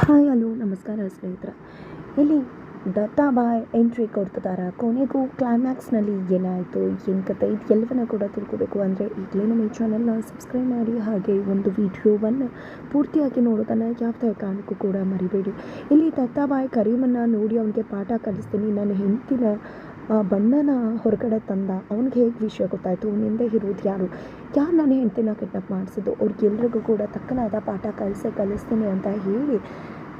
Hi, hello, ನಮಸ್ಕಾರ ಸ್ನೇಹಿತರೆ. ಇಲ್ಲಿ ದತ್ತಾಬಾಯ್ ಎಂಟ್ರಿ ಕೊಡ್ತಿದ್ದಾರೆ. ಕೊನೆಗೂ ಕ್ಲೈಮ್ಯಾಕ್ಸ್ನಲ್ಲಿ ಏನಾಯಿತು, ಏನು ಕತೆ ಇದು ಎಲ್ಲವನ್ನ ಕೂಡ ತಿಳ್ಕೋಬೇಕು ಅಂದರೆ ಈಗಲೇ ನಮ್ಮ ಈ ಚಾನಲ್ನ ಸಬ್ಸ್ಕ್ರೈಬ್ ಮಾಡಿ, ಹಾಗೆ ಒಂದು ವಿಡಿಯೋವನ್ನು ಪೂರ್ತಿಯಾಗಿ ನೋಡೋದನ್ನು ಯಾವುದೇ ಕಾರಣಕ್ಕೂ ಕೂಡ ಮರಿಬೇಡಿ. ಇಲ್ಲಿ ದತ್ತಾಬಾಯ್ ಕರೀಮನ್ನು ನೋಡಿ ಅವನಿಗೆ ಪಾಠ ಕಲಿಸ್ತೀನಿ. ನನ್ನ ಹೆಂಡತಿನ ಬಣ್ಣನ ಹೊರಗಡೆ ತಂದ, ಅವ್ನಿಗೆ ಹೇಗೆ ವಿಷಯ ಗೊತ್ತಾಯಿತು? ಹಿಂದೆ ಇರೋದು ಯಾರು? ಯಾರು ನಾನು ಹೆಂಡ್ತಿನ ಕಿಡ್ನಾಪ್ ಮಾಡಿಸಿದ್ದು? ಅವ್ರಿಗೆಲ್ರಿಗೂ ಕೂಡ ತಕ್ಕನಾದ ಪಾಠ ಕಲಿಸೇ ಕಲಿಸ್ತೀನಿ ಅಂತ ಹೇಳಿ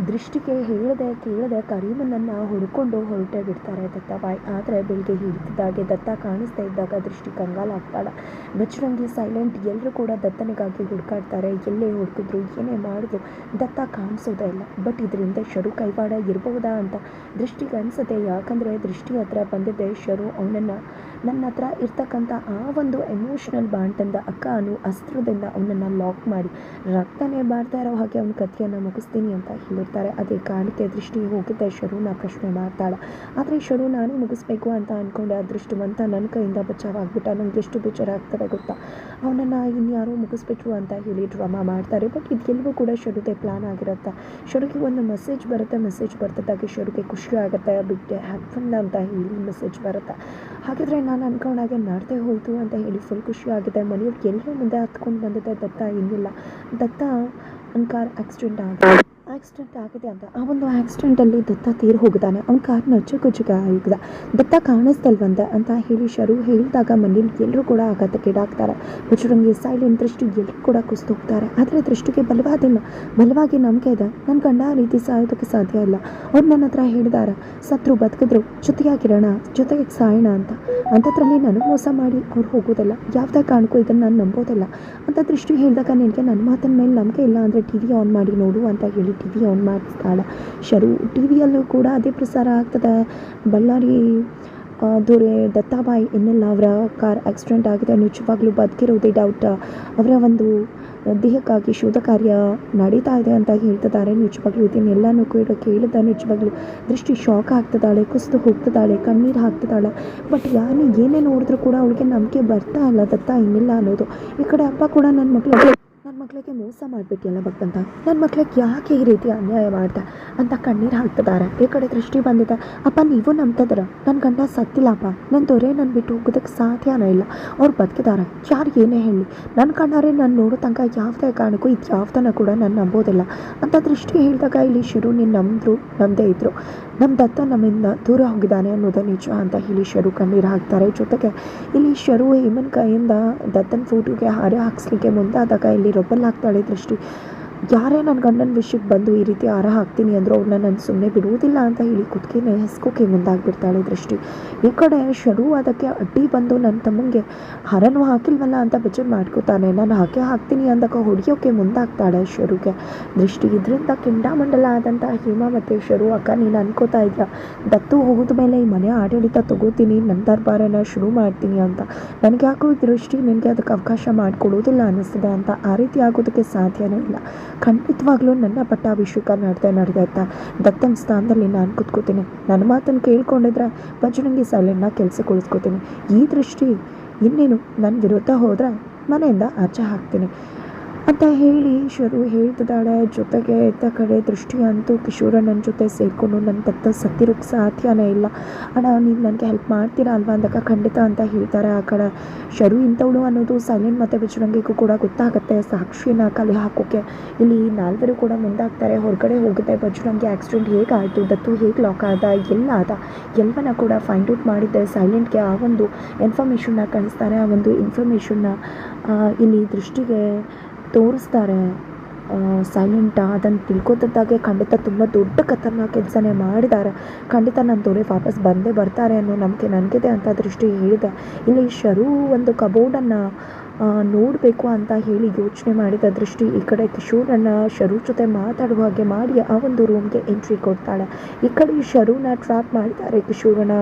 ದೃಷ್ಟಿಗೆ ಹೇಳದೆ ಕೇಳದೆ ಕರೀಮನನ್ನು ಹುಡುಕೊಂಡು ಹೊರಟೇ ಬಿಡ್ತಾರೆ ದತ್ತಾಬಾಯಿ ಆದರೆ ಬೆಳಿಗ್ಗೆ ಹಿಡಿದಿದ್ದಾಗೆ ದತ್ತ ಕಾಣಿಸ್ತಾ ಇದ್ದಾಗ ದೃಷ್ಟಿ ಕಂಗಾಲಾಗ್ತಾಳೆ ಬೆಚ್ಚರಂಗಿ ಸೈಲೆಂಟ್ ಎಲ್ಲರೂ ಕೂಡ ದತ್ತನಿಗಾಗಿ ಹುಡುಕಾಡ್ತಾರೆ. ಎಲ್ಲೇ ಹುಡುಕಿದ್ರು, ಏನೇ ಮಾಡಿದ್ರು ದತ್ತ ಕಾಣಿಸೋದೇ ಇಲ್ಲ. ಬಟ್ ಇದರಿಂದ ಶರು ಕೈವಾಡ ಇರಬಹುದಾ ಅಂತ ದೃಷ್ಟಿಗೆ ಅನಿಸುತ್ತೆ. ಯಾಕಂದರೆ ದೃಷ್ಟಿ ಹತ್ರ ಬಂದಿದ್ದೆ ಶರು ಅವನನ್ನು, ನನ್ನ ಹತ್ರ ಇರ್ತಕ್ಕಂಥ ಆ ಒಂದು ಎಮೋಷ್ನಲ್ ಬಾಂಟಂದ ಅಕ್ಕ ಅನು ಅಸ್ತ್ರದಿಂದ ಅವನನ್ನು ಲಾಕ್ ಮಾಡಿ, ರಕ್ತನೇ ಬಾರ್ತಾ ಇರೋ ಹಾಗೆ ಅವನ ಕಥೆಯನ್ನು ಮುಗಿಸ್ತೀನಿ ಅಂತ ಹೇಳಿರ್ತಾರೆ ಅದೇ ಕಾರಣಕ್ಕೆ ದೃಷ್ಟಿ ಹೋಗಿದ್ದೆ ಶರುನ ಪ್ರಶ್ನೆ ಮಾಡ್ತಾಳೆ. ಆದರೆ ಶರು ನಾನೇ ಮುಗಿಸ್ಬೇಕು ಅಂತ ಅಂದ್ಕೊಂಡೆ ಅದೃಷ್ಟವಂತ ನನ್ನ ಕೈಯಿಂದ ಬಚಾವಾಗ್ಬಿಟ್ಟ. ನನಗೆ ಎಷ್ಟು ಬೇಜಾರು ಆಗ್ತದೆ ಗೊತ್ತಾ? ಅವನನ್ನು ಇನ್ಯಾರೋ ಮುಗಿಸ್ಬಿಟ್ರು ಅಂತ ಹೇಳಿ ಡ್ರಾಮಾ ಮಾಡ್ತಾರೆ. ಬಟ್ ಇದೆಲ್ಲವೂ ಕೂಡ ಶರುದೇ ಪ್ಲಾನ್ ಆಗಿರುತ್ತೆ. ಶರುಗೆ ಒಂದು ಮೆಸೇಜ್ ಬರುತ್ತೆ. ಮೆಸೇಜ್ ಬರ್ತದಾಗಿ ಶರುಗೆ ಖುಷಿ ಆಗುತ್ತೆ. ಬಿಟ್ಟೆ ಹ್ಯಾಪನ್ ಅಂತ ಹೇಳಿ ಮೆಸೇಜ್ ಬರುತ್ತೆ. ಹಾಗಿದ್ರೆ ನಾನು ಅನ್ಕೊಂಡಾಗೆ ನಡ್ದೇ ಹೋಯಿತು ಅಂತ ಹೇಳಿ ಫುಲ್ ಖುಷಿ ಆಗಿದೆ. ಮನೆಯವ್ರಿಗೆ ಎಲ್ಲರೂ ಮುಂದೆ ಹತ್ಕೊಂಡು ಬಂದಿದೆ. ದತ್ತ ಇನ್ನಿಲ್ಲ ದತ್ತ ಒಂದು ಕಾರ್ ಆಕ್ಸಿಡೆಂಟ್ ಆಗಿದೆ. ಆಕ್ಸಿಡೆಂಟ್ ಆಗಿದೆ ಅಂತ. ಆ ಒಂದು ಆಕ್ಸಿಡೆಂಟಲ್ಲಿ ದತ್ತ ತೀರ್ ಹೋಗಿದ್ದಾನೆ. ಅವ್ನ ಕಾರ್ ನಜ್ಜುಗುಜ್ಜುಗ ಆಗಿದ ದತ್ತ ಕಾಣಿಸ್ತಲ್ವಂತೆ ಅಂತ ಹೇಳಿ ಶರು ಹೇಳಿದಾಗ ಮನೇಲಿ ಎಲ್ಲರೂ ಕೂಡ ಆಘಾತಕ್ಕೀಡಾಗ್ತಾರೆ ಬಜರಂಗಿ ಸೈಲೆಂಟ್ ದೃಷ್ಟಿ ಎಲ್ಲರೂ ಕೂಡ ಕುಸ್ತು ಹೋಗ್ತಾರೆ. ಆದರೆ ದೃಷ್ಟಿಗೆ ಬಲವಾದಿಲ್ಲ ಬಲವಾಗಿ ನಂಬಿಕೆ ಇದೆ. ನನ್ನ ಗಂಡ ರೀತಿ ಸಾಯೋದಕ್ಕೆ ಸಾಧ್ಯ ಇಲ್ಲ. ಅವ್ರು ನನ್ನ ಹತ್ರ ಹೇಳಿದಾರೆ, ಸತ್ರು ಬದುಕಿದ್ರು, ಜೊತೆಯಾಗಿರೋಣ, ಜೊತೆಗೆ ಸಾಯೋಣ ಅಂತ. ಅಂಥದ್ರಲ್ಲಿ ನಾನು ಮೋಸ ಮಾಡಿ ಅವ್ರು ಹೋಗೋದಿಲ್ಲ. ಯಾವುದೇ ಕಾರಣಕ್ಕೂ ಇದನ್ನು ನಾನು ನಂಬೋದಿಲ್ಲ. ಅಂತ ದೃಷ್ಟಿ ಹೇಳಿದಾಗ ನಿನಗೆ ನನ್ನ ಮಾತಿನ ಮೇಲೆ ನಂಬಿಕೆ ಇಲ್ಲ ಅಂದರೆ ಟಿ ವಿ ಆನ್ ಮಾಡಿ ನೋಡು ಅಂತ ಹೇಳಿ ಟಿ ವಿ ಆನ್ ಮಾಡಿಸ್ತಾಳೆ. ಶರು ಟಿ ವಿಯಲ್ಲೂ ಕೂಡ ಅದೇ ಪ್ರಸಾರ ಆಗ್ತದೆ. ಬಳ್ಳಾರಿ ದೊರೆ ದತ್ತಾಬಾಯಿ ಇನ್ನೆಲ್ಲ ಅವರ ಕಾರ್ ಆಕ್ಸಿಡೆಂಟ್ ಆಗಿದೆ. ನಿಜವಾಗ್ಲೂ ಬದುಕಿರೋದೇ ಡೌಟ್ ಅವರ ಒಂದು ದೇಹಕ್ಕಾಗಿ ಶೋಧ ಕಾರ್ಯ ನಡೀತಾ ಇದೆ ಅಂತ ಹೇಳ್ತಿದ್ದಾರೆ. ನಿಜವಾಗ್ಲೂ ಇದನ್ನೆಲ್ಲನೂ ಕೂಡ ಕೇಳಿದ ನಿಜವಾಗ್ಲೂ ದೃಷ್ಟಿ ಶಾಕ್ ಆಗ್ತದಾಳೆ ಕುಸಿದು ಹೋಗ್ತದಾಳೆ ಕಣ್ಣೀರು ಹಾಕ್ತಿದ್ದಾಳೆ. ಬಟ್ ಯಾರು ಏನೇ ನೋಡಿದ್ರು ಕೂಡ ಅವಳಿಗೆ ನಂಬಿಕೆ ಬರ್ತಾ ಇಲ್ಲ ದತ್ತ ಇನ್ನಿಲ್ಲ ಅನ್ನೋದು. ಈ ಕಡೆ ಅಪ್ಪ ಕೂಡ ನನ್ನ ಮಕ್ಕಳಿಗೆ ನನ್ನ ಮಕ್ಕಳಿಗೆ ಮೋಸ ಮಾಡಿಬಿಟ್ಟಿಯಲ್ಲ ಭಗವಂತ? ನನ್ನ ಮಕ್ಳಿಗೆ ಯಾಕೆ ಈ ರೀತಿ ಅನ್ಯಾಯ ಮಾಡ್ದೆ? ಅಂತ ಕಣ್ಣೀರು ಹಾಕ್ತಿದ್ದಾರೆ. ಈ ಕಡೆ ದೃಷ್ಟಿ ಬಂದಿದೆ. ಅಪ್ಪ, ನೀವು ನಂಬ್ತಿದ್ದೀರ? ನನ್ನ ಗಂಡ ಸತ್ತಿಲ್ಲಪ್ಪ. ನನ್ನ ದೊರೆ ನನ್ನ ಬಿಟ್ಟು ಹೋಗೋದಕ್ಕೆ ಸಾಧ್ಯನೇ ಇಲ್ಲ. ಅವ್ರು ಬದುಕಿದ್ದಾರೆ. ಯಾರು ಏನೇ ಹೇಳಿ. ನನ್ನ ಕಣ್ಣಾರೆ ನಾನು ನೋಡೋ ತನಕ ಯಾವುದೇ ಕಾರಣಕ್ಕೂ ಇದು ಯಾವ್ದನ್ನ ಕೂಡ ನಾನು ನಂಬೋದಿಲ್ಲ. ಅಂತ ದೃಷ್ಟಿ ಹೇಳಿದಾಗ ಇಲ್ಲಿ ಶುರು ನೀನು ನಂಬಿದ್ರು ನಂಬದೇ ಇದ್ರು. ನಮ್ಮ ದತ್ತ ನಮ್ಮಿಂದ ದೂರ ಹೋಗಿದ್ದಾನೆ ಅನ್ನೋದೇ ನಿಜ ಅಂತ ಹೇಳಿ ಶರು ಕಣ್ಣೀರು ಹಾಕ್ತಾರೆ. ಜೊತೆಗೆ ಇಲ್ಲಿ ಶರು ಹೇಮನ್ ಕೈಯಿಂದ ದತ್ತನ ಫೋಟೋಗೆ ಹಾರ ಹಾಕ್ಸ್ಲಿಕ್ಕೆ ಮುಂದಾದಾಗ ಇಲ್ಲಿ ರೊಬ್ಬಲ್ ಹಾಕ್ತಾಳೆ ದೃಷ್ಟಿ. ಯಾರೇ ನನ್ನ ಗಂಡನ ವಿಷಯಕ್ಕೆ ಬಂದು ಈ ರೀತಿ ಆರ ಹಾಕ್ತೀನಿ ಅಂದರೂ ಅವ್ರನ್ನ ನಾನು ಸುಮ್ಮನೆ ಬಿಡುವುದಿಲ್ಲ ಅಂತ ಹೇಳಿ ಕುತ್ತಿಗೆನೇ ಹೆಸ್ಕೋಕೆ ಮುಂದಾಗ್ಬಿಡ್ತಾಳೆ ದೃಷ್ಟಿ. ಈ ಕಡೆ ಶುರುವಾದಕ್ಕೆ ಅಡ್ಡಿ ಬಂದು ನನ್ನ ತಮ್ಮಂಗೆ ಹರನು ಹಾಕಿಲ್ವಲ್ಲ ಅಂತ ಬೇಜಾರು ಮಾಡ್ಕೋತಾನೆ. ನಾನು ಹಾಕೇ ಹಾಕ್ತೀನಿ ಅಂದಾಗ ಹೊಡಿಯೋಕೆ ಮುಂದಾಗ್ತಾಳೆ ಶರುಗೆ. ದೃಷ್ಟಿ, ಇದರಿಂದ ಕಿಂಡಾಮಂಡಲ ಆದಂಥ ಹೇಮಾ ಮತ್ತು ಶರು ಅಕ್ಕ ನೀನು ಅನ್ಕೋತಾ ಇದೆಯಾ? ದತ್ತು ಹೋಗಿದ ಮೇಲೆ ಈ ಮನೆ ಆಡಳಿತ ತಗೋತೀನಿ ನನ್ನ ದರ್ಬಾರನ ಶುರು ಮಾಡ್ತೀನಿ ಅಂತ. ನನಗೆ ಯಾಕೋ ದೃಷ್ಟಿ ನಿನಗೆ ಅದಕ್ಕೆ ಅವಕಾಶ ಮಾಡಿಕೊಡೋದಿಲ್ಲ ಅನ್ನಿಸ್ತದೆ ಅಂತ ಆ ರೀತಿ ಆಗೋದಕ್ಕೆ ಸಾಧ್ಯವೇ ಇಲ್ಲ. ಖಂಡಿತವಾಗ್ಲೂ ನನ್ನ ಪಟ್ಟಾಭಿಷೇಕ ನಡೆದೇ ನಡೆದೈತಾ ದತ್ತನ ಸ್ಥಾನದಲ್ಲಿ ನಾನು ಕೂತ್ಕೋತೀನಿ. ನನ್ನ ಮಾತನ್ನು ಕೇಳ್ಕೊಂಡಿದ್ರೆ ಬಜರಂಗಿ ಸೈಲೆಂಟ್ನ ಕೆಲಸಕ್ಕೆ ಉಳಿಸ್ಕೋತೀನಿ. ಈ ದೃಷ್ಟಿ ಇನ್ನೇನು ನನ್ನ ವಿರುದ್ಧ ಹೋದ್ರೆ ಮನೆಯಿಂದ ಆಚೆ ಹಾಕ್ತೀನಿ. ಅಂತ ಹೇಳಿ ಶರು ಹೇಳ್ತಿದ್ದಾಳೆ, ಜೊತೆಗೆ ಇದ್ದ ಕಡೆ ದೃಷ್ಟಿ ಅಂತೂ ಕಿಶೋರ ನನ್ನ ಜೊತೆ ಸೇರಿಕೊಂಡು ನನ್ನ ತತ್ತ ಸತ್ತಿರೋಕ್ಕೆ ಸಾಧ್ಯನೇ ಇಲ್ಲ. ಅಣ್ಣ, ನೀವು ನನಗೆ ಹೆಲ್ಪ್ ಮಾಡ್ತೀರಾ ಅಲ್ವಾ ಅಂದಾಗ ಖಂಡಿತ ಅಂತ ಹೇಳ್ತಾರೆ. ಆ ಕಡೆ ಶರು ಇಂಥವಳು ಅನ್ನೋದು ಸೈಲೆಂಟ್ ಮತ್ತು ಬಜರಂಗಿಗೂ ಕೂಡ ಗೊತ್ತಾಗುತ್ತೆ. ಸಾಕ್ಷಿನ ಕಲೆ ಹಾಕೋಕ್ಕೆ ಇಲ್ಲಿ ನಾಲ್ವರು ಕೂಡ ಮುಂದಾಗ್ತಾರೆ. ಹೊರಗಡೆ ಹೋಗುತ್ತೆ. ಬಜರಂಗಿ ಆಕ್ಸಿಡೆಂಟ್ ಹೇಗಾಯಿತು? ದತ್ತು ಹೇಗೆ ಲಾಕ್ ಆದ? ಎಲ್ಲ ಆದ? ಎಲ್ಲವನ್ನ ಕೂಡ ಫೈಂಡ್ ಔಟ್ ಮಾಡಿದ್ದೆ. ಸೈಲೆಂಟ್ಗೆ ಆ ಒಂದು ಇನ್ಫಾರ್ಮೇಷನ್ನ ಕಳಿಸ್ತಾರೆ. ಆ ಒಂದು ಇನ್ಫಾರ್ಮೇಷನ್ನ ಇಲ್ಲಿ ದೃಷ್ಟಿಗೆ ತೋರಿಸ್ತಾರೆ. ಸೈಲೆಂಟ್ ಅದನ್ನು ತಿಳ್ಕೊತಿದ್ದಾಗೆ ಖಂಡಿತ ತುಂಬ ದೊಡ್ಡ ಖತರ್ನಾಕ ಕೆಲಸನೇ ಮಾಡಿದ್ದಾರೆ. ಖಂಡಿತ ನನ್ನ ತೋರಿ ವಾಪಸ್ ಬಂದೇ ಬರ್ತಾರೆ ಅನ್ನೋ ನಂಬಿಕೆ ನನಗಿದೆ ಅಂತ ದೃಷ್ಟಿ ಹೇಳಿದೆ. ಇಲ್ಲಿ ಶರು ಒಂದು ಕಬೋರ್ಡನ್ನು ನೋಡಬೇಕು ಅಂತ ಹೇಳಿ ಯೋಚನೆ ಮಾಡಿದ ದೃಷ್ಟಿ ಈ ಕಡೆ ಕಿಶೋರನ್ನ ಶರು ಜೊತೆ ಮಾತಾಡುವ ಹಾಗೆ ಮಾಡಿ ಆ ಒಂದು ರೂಮ್ಗೆ ಎಂಟ್ರಿ ಕೊಡ್ತಾಳೆ. ಈ ಕಡೆ ಶರುನ ಟ್ರ್ಯಾಪ್ ಮಾಡಿದ್ದಾರೆ ಕಿಶೋರನ.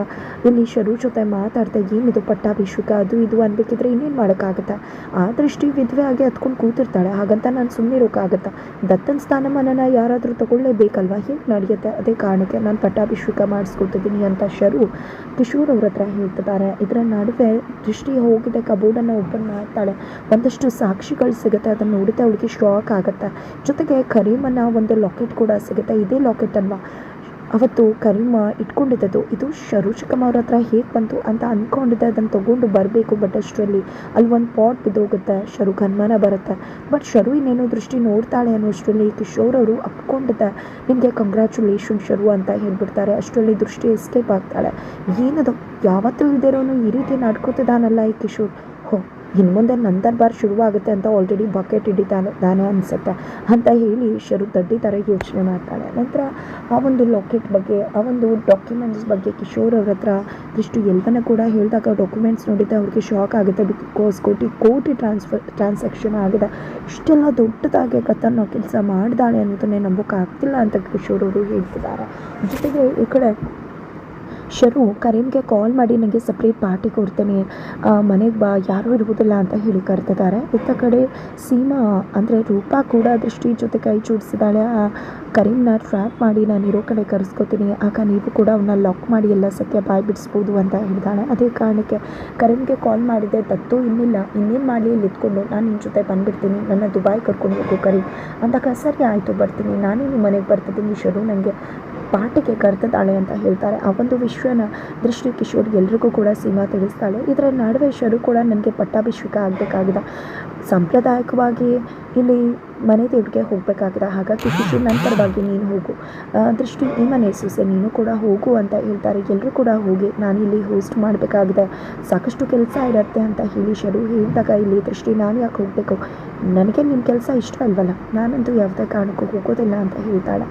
ಇಲ್ಲಿ ಶರು ಜೊತೆ ಮಾತಾಡ್ತಾ, ಏನಿದು ಪಟ್ಟಾಭಿಷೇಕ ಅದು ಇದು ಅನ್ಬೇಕಿದ್ರೆ ಇನ್ನೇನು ಮಾಡೋಕ್ಕಾಗತ್ತೆ? ಆ ದೃಷ್ಟಿ ವಿಧವೆ ಆಗಿ ಹತ್ಕೊಂಡು ಕೂತಿರ್ತಾಳೆ. ಹಾಗಂತ ನಾನು ಸುಮ್ಮನೆ ಇರೋಕ್ಕಾಗತ್ತಾ ದತ್ತನ ಸ್ಥಾನಮಾನನ ಯಾರಾದರೂ ತಗೊಳ್ಳೇಬೇಕಲ್ವಾ? ಹೇಗೆ ನಡೆಯುತ್ತೆ? ಅದೇ ಕಾರಣಕ್ಕೆ ನಾನು ಪಟ್ಟಾಭಿಷೇಕ ಮಾಡಿಸ್ಕೊತಿದ್ದೀನಿ ಅಂತ ಶರು ಕಿಶೋರ್ ಅವ್ರ ಹತ್ರ ಹೇಳ್ತಿದ್ದಾರೆ. ಇದರ ನಡುವೆ ದೃಷ್ಟಿ ಹೋಗಿದೆ ಕಬೋರ್ಡನ್ನು ಓಪನ್ ಮಾಡ್ತಾಳೆ. ಒಂದಷ್ಟು ಸಾಕ್ಷಿಗಳು ಸಿಗುತ್ತೆ, ಅದನ್ನು ನೋಡಿದ್ರೆ ಅವಳಿಗೆ ಶಾಕ್ ಆಗುತ್ತೆ. ಜೊತೆಗೆ ಕರೀಮನ ಒಂದು ಲಾಕೆಟ್ ಕೂಡ ಸಿಗುತ್ತೆ. ಇದೇ ಲಾಕೆಟ್ ಅಲ್ವಾ? ಅವತ್ತು ಕರೀಮ ಇಟ್ಕೊಂಡಿದ್ದದು ಇದು ಶರುಷಕಮ್ಮ ಅವ್ರ ಹತ್ರ ಹೇಗೆ ಬಂತು ಅಂತ ಅಂದ್ಕೊಂಡಿದ್ದೆ ಅದನ್ನು ತೊಗೊಂಡು ಬರಬೇಕು ಬಟ್ ಅಷ್ಟರಲ್ಲಿ ಅಲ್ಲಿ ಒಂದು ಪಾಟ್ ಬಿದ್ದೋಗುತ್ತೆ, ಶರು ಅನುಮಾನ ಬರುತ್ತೆ. ಬಟ್ ಶರು ಇನ್ನೇನು ದೃಷ್ಟಿ ನೋಡ್ತಾಳೆ ಅನ್ನೋಷ್ಟರಲ್ಲಿ ಕಿಶೋರ್ ಅವರು ಅಪ್ಕೊಂಡಿದ್ದೆ, ನಿಮಗೆ ಕಂಗ್ರ್ಯಾಚುಲೇಷನ್ ಶರು ಅಂತ ಹೇಳ್ಬಿಡ್ತಾರೆ. ಅಷ್ಟರಲ್ಲಿ ದೃಷ್ಟಿ ಎಸ್ಕೇಪ್ ಆಗ್ತಾಳೆ. ಏನದು? ಯಾವತ್ತೂ ಇಲ್ದಿರೋನು ಈ ರೀತಿ ನಡ್ಕೋತಿದ್ದಾನಲ್ಲ ಈ ಕಿಶೋರ್? ಹೋ ಇನ್ನು ಮುಂದೆ ಬಾರ್ ಶುರುವಾಗುತ್ತೆ ಅಂತ ಆಲ್ರೆಡಿ ಬಕೆಟ್ ಹಿಡಿತಾನೆ ದಾನೆ ಅನಿಸುತ್ತೆ. ಅಂತ ಹೇಳಿ ಶರು ಥರ ಯೋಚನೆ ಮಾಡ್ತಾಳೆ. ನಂತರ ಆ ಒಂದು ಲಾಕೆಟ್ ಬಗ್ಗೆ, ಆ ಒಂದು ಡಾಕ್ಯುಮೆಂಟ್ಸ್ ಬಗ್ಗೆ ಕಿಶೋರ್ ಅವ್ರ ಹತ್ರ ಇಷ್ಟು ಎಲ್ಲವನ್ನ ಕೂಡ ಹೇಳಿದಾಗ ಡಾಕ್ಯುಮೆಂಟ್ಸ್ ನೋಡಿದ್ದೆ ಅವ್ರಿಗೆ ಶಾಕ್ ಆಗುತ್ತೆ ಬಿಕಾಸ್ ಕೋಟಿ ಕೋಟಿ ಟ್ರಾನ್ಸ್ಫರ್ ಟ್ರಾನ್ಸಾಕ್ಷನ್ ಆಗಿದೆ. ಇಷ್ಟೆಲ್ಲ ದೊಡ್ಡದಾಗಿ ಕತ್ತನ್ನು ಕೆಲಸ ಮಾಡಿದಾಳೆ ಅನ್ನೋದನ್ನೇ ನಂಬೋಕ್ಕಾಗ್ತಿಲ್ಲ ಅಂತ ಕಿಶೋರ್ ಅವರು ಹೇಳ್ತಿದ್ದಾರೆ. ಜೊತೆಗೆ ಈ ಕಡೆ ಶರು ಕರೀಮ್ಗೆ ಕಾಲ್ ಮಾಡಿ ನನಗೆ ಸಪ್ರೇಟ್ ಪಾರ್ಟಿ ಕೊಡ್ತೇನೆ. ಮನೆಗೆ ಬಾ, ಯಾರೂ ಇರುವುದಿಲ್ಲ ಅಂತ ಹೇಳಿ ಕರ್ತಿದ್ದಾರೆ ಇತ್ತ ಕಡೆ ಸೀಮಾ, ಅಂದರೆ ರೂಪಾ ಕೂಡ ದೃಷ್ಟಿ ಜೊತೆ ಕೈ ಜೋಡಿಸಿದಾಳೆ ಆ, ಕರೀಮ್ನ ಟ್ರ್ಯಾಪ್ ಮಾಡಿ ನಾನು ಇರೋ ಕಡೆ ಕರೆಸ್ಕೋತೀನಿ. ಆಗ ನೀವು ಕೂಡ ಅವನ್ನ ಲಾಕ್ ಮಾಡಿ ಎಲ್ಲ ಸತ್ಯ ಬಾಯ್ ಬಿಡಿಸ್ಬೋದು ಅಂತ ಹೇಳಿದಾಳೆ ಅದೇ ಕಾರಣಕ್ಕೆ ಕರೀಮ್ಗೆ ಕಾಲ್ ಮಾಡಿದೆ, ದತ್ತು ಇನ್ನಿಲ್ಲ. ಇನ್ನೇನು ಮಾಡಲಿ? ಇಲ್ಲಿ ಇದ್ಕೊಂಡು ನಾನು ನಿಮ್ಮ ಜೊತೆ ಬಂದುಬಿಡ್ತೀನಿ. ನನ್ನ ದುಬಾಯ್ ಕರ್ಕೊಂಡು ಹೋಗು ಕರೀಮ್. ಅಂದಾಗ, ಸರಿ, ಆಯಿತು, ಬರ್ತೀನಿ. ನಾನೇ ನಿಮ್ಮ ಮನೆಗೆ ಬರ್ತಿದ್ದೀನಿ. ಶರು ನನಗೆ ಪಾರ್ಟಿಗೆ ಕರೆದಿದ್ದಾಳೆ ಅಂತ ಹೇಳ್ತಾರೆ. ಆ ಒಂದು ವಿಶ್ವನ ದೃಷ್ಟಿ ಕಿಶೋರ್ ಎಲ್ರಿಗೂ ಕೂಡ ಸೀಮಾ ತಿಳಿಸ್ತಾಳೆ. ಇದರ ನಡುವೆ ಶರು ಕೂಡ ನನಗೆ ಪಟ್ಟಾಭಿಷೇಕ ಆಗಬೇಕಾಗಿದೆ. ಸಾಂಪ್ರದಾಯಿಕವಾಗಿ ಇಲ್ಲಿ ಮನೆ ದೇವ್ರಿಗೆ ಹೋಗಬೇಕಾಗಿದೆ. ಹಾಗಾಗಿ ಕಿಶೋರ್ ನಂತರವಾಗಿ ನೀನು ಹೋಗು. ದೃಷ್ಟಿ ಈ ಮನೆ ಸೊಸೆ, ನೀನು ಕೂಡ ಹೋಗು ಅಂತ ಹೇಳ್ತಾರೆ. ಎಲ್ಲರೂ ಕೂಡ ಹೋಗಿ ನಾನು ಇಲ್ಲಿ ಹೋಸ್ಟ್ ಮಾಡಬೇಕಾಗಿದೆ. ಸಾಕಷ್ಟು ಕೆಲಸ ಇರತ್ತೆ ಅಂತ ಹೇಳಿ ಶರು ಹೇಳಿದಾಗ ಇಲ್ಲಿ ದೃಷ್ಟಿ, ನಾನು ಯಾಕೆ ಹೋಗಬೇಕು? ನನಗೆ ನಿಮ್ಮ ಕೆಲಸ ಇಷ್ಟ ಅಲ್ವಲ್ಲ? ನಾನಂತೂ ಯಾವುದೇ ಕಾರಣಕ್ಕೂ ಹೋಗೋದಿಲ್ಲ ಅಂತ ಹೇಳ್ತಾಳೆ.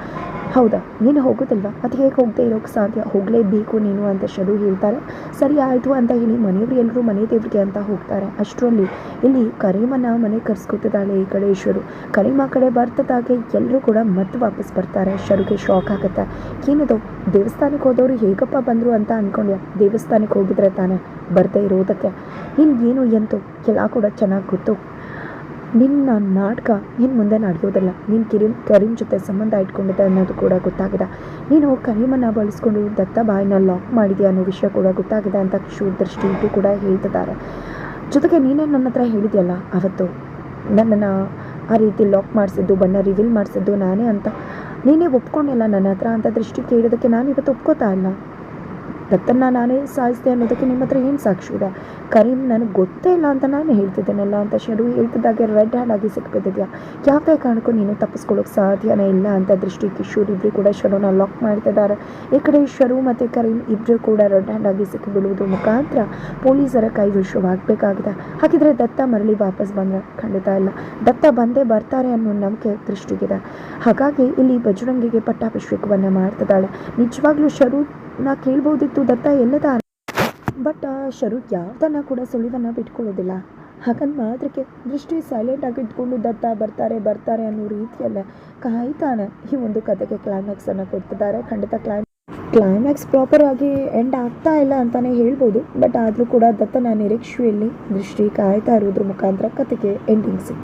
ಹೌದಾ? ನೀನು ಹೋಗೋದಲ್ವಾ? ಅದು ಹೇಗೆ ಹೋಗದೆ ಇರೋಕ್ಕೆ ಸಾಧ್ಯ? ಹೋಗಲೇಬೇಕು ನೀನು ಅಂತ ಶರು ಹೇಳ್ತಾರೆ. ಸರಿ ಆಯಿತು ಅಂತ ಹೇಳಿ ಮನೆಯವರು ಎಲ್ಲರೂ ಮನೆ ದೇವರಿಗೆ ಅಂತ ಹೋಗ್ತಾರೆ. ಅಷ್ಟರಲ್ಲಿ ಇಲ್ಲಿ ಕರೀಮನ ಮನೆ ಕರ್ಸ್ಕೊತಿದ್ದಾಳೆ ಈ ಕಡೆ ಶರು ಕರೀಮ ಕಡೆ ಬರ್ತದಾಗೆ ಎಲ್ಲರೂ ಕೂಡ ಮತ್ತೆ ವಾಪಸ್ ಬರ್ತಾರೆ. ಶರುಗೆ ಶಾಕ್ ಆಗುತ್ತೆ. ಏನದು ದೇವಸ್ಥಾನಕ್ಕೆ ಹೋದವರು ಹೇಗಪ್ಪ ಬಂದರು ಅಂತ ಅಂದ್ಕೊಂಡ್ಯಾ ದೇವಸ್ಥಾನಕ್ಕೆ ಹೋಗಿದ್ರೆ ತಾನೇ ಬರ್ತಾ ಇರೋದಕ್ಕೆ. ಇನ್ನು ಏನು ಎಂತು? ಎಲ್ಲ ಕೂಡ ಚೆನ್ನಾಗಿ ಗೊತ್ತು. ನಿನ್ನ ನಾಟಕ ಇನ್ನು ಮುಂದೆ ನಡೆಯೋದಲ್ಲ. ನೀನು ಕಿರಿಮ್ ಕರೀಮ್ ಜೊತೆ ಸಂಬಂಧ ಇಟ್ಕೊಂಡಿದ್ದೆ ಅನ್ನೋದು ಕೂಡ ಗೊತ್ತಾಗಿದೆ. ನೀನು ಕರೀಮನ್ನು ಬಳಸ್ಕೊಂಡು ದತ್ತ ಬಾಯಿನ ಲಾಕ್ ಮಾಡಿದೆಯಾ ಅನ್ನೋ ವಿಷಯ ಕೂಡ ಗೊತ್ತಾಗಿದೆ ಅಂತ ಕಿಶೋರ್ ದೃಷ್ಟಿ ಇದು ಕೂಡ ಹೇಳ್ತಿದ್ದಾರೆ. ಜೊತೆಗೆ ನೀನೇ ನನ್ನ ಹತ್ರ ಹೇಳಿದೆಯಲ್ಲ, ಅವತ್ತು ನನ್ನನ್ನು ಆ ರೀತಿ ಲಾಕ್ ಮಾಡಿಸಿದ್ದು, ಬಣ್ಣ ರಿವೀಲ್ ಮಾಡಿಸಿದ್ದು ನಾನೇ ಅಂತ. ನೀನೇ ಒಪ್ಕೊಂಡಿಲ್ಲ ನನ್ನ ಹತ್ರ ಅಂತ ದೃಷ್ಟಿ ಕೇಳಿದ್ದಕ್ಕೆ ನಾನು ಇವತ್ತು ಒಪ್ಕೋತಾ ಇಲ್ಲ. ದತ್ತನ್ನ ನಾನೇ ಸಾಯಿಸಿದೆ ಅನ್ನೋದಕ್ಕೆ ನಿಮ್ಮ ಹತ್ರ ಏನು ಸಾಕ್ಷಿ ಇದೆ? ಕರೀಮ್, ನನಗೆ ಗೊತ್ತೇ ಇಲ್ಲ ಅಂತ ನಾನು ಹೇಳ್ತಿದ್ದೇನಲ್ಲ ಅಂತ ಶರು ಹೇಳ್ತಿದ್ದಾಗೆ ರೆಡ್ ಹ್ಯಾಂಡ್ ಆಗಿ ಸಿಕ್ಬಿದ್ದಿದ್ಯಾ ಯಾವುದೇ ಕಾರಣಕ್ಕೂ ನೀನು ತಪ್ಪಿಸ್ಕೊಳ್ಳೋಕೆ ಸಾಧ್ಯನೇ ಇಲ್ಲ ಅಂತ ದೃಷ್ಟಿ ಕಿಶೋರ್ ಇಬ್ಬರು ಕೂಡ ಶರುನ ಲಾಕ್ ಮಾಡ್ತಿದ್ದಾರೆ. ಈ ಕಡೆ ಶರು ಮತ್ತು ಕರೀಮ್ ಇಬ್ಬರು ಕೂಡ ರೆಡ್ ಹ್ಯಾಂಡ್ ಆಗಿ ಸಿಕ್ಕಿಬಿಡುವುದು ಮುಖಾಂತರ ಪೊಲೀಸರ ಕೈ ವಿಷಯವಾಗಬೇಕಾಗಿದೆ ಹಾಗಿದ್ರೆ ದತ್ತ ಮರಳಿ ವಾಪಸ್ ಬಂದರೆ ಖಂಡಿತ ಇಲ್ಲ. ದತ್ತ ಬಂದೇ ಬರ್ತಾರೆ ಅನ್ನೋ ನಂಬಿಕೆ ದೃಷ್ಟಿಗಿದೆ. ಹಾಗಾಗಿ ಇಲ್ಲಿ ಬಜರಂಗಿಗೆ ಪಟ್ಟಾಭಿಷೇಕವನ್ನು ಮಾಡ್ತಿದ್ದಾಳೆ. ನಿಜವಾಗ್ಲೂ ಶರು ನಾ ಕೇಳ್ಬೋದಿತ್ತು ದತ್ತ ಎಲ್ಲದ ಬಟ್ ಶರು ಯಾವ್ದನ್ನ ಕೂಡ ಸುಳಿವನ್ನು ಬಿಟ್ಕೊಳ್ಳೋದಿಲ್ಲ. ಹಾಗಂತ ಮಾತ್ರಕ್ಕೆ ದೃಷ್ಟಿ ಸೈಲೆಂಟ್ ಆಗಿ ಇಟ್ಕೊಂಡು ದತ್ತ ಬರ್ತಾರೆ ಬರ್ತಾರೆ ಅನ್ನೋ ರೀತಿಯಲ್ಲೇ ಕಾಯ್ತಾನೆ ಈ ಒಂದು ಕಥೆಗೆ ಅನ್ನ ಕೊಡ್ತಿದ್ದಾರೆ. ಖಂಡಿತ ಕ್ಲೈಮ್ ಕ್ಲೈಮ್ಯಾಕ್ಸ್ ಪ್ರಾಪರ್ ಆಗಿ ಎಂಡ್ ಆಗ್ತಾ ಇಲ್ಲ ಅಂತಾನೆ ಹೇಳ್ಬೋದು. ಬಟ್ ಆದರೂ ಕೂಡ ದತ್ತನ ನಿರೀಕ್ಷೆಯಲ್ಲಿ ದೃಷ್ಟಿ ಕಾಯ್ತಾ ಇರೋದ್ರ ಮುಖಾಂತರ ಕಥೆಗೆ ಎಂಡಿಂಗ್ ಸಿಗ್ತದೆ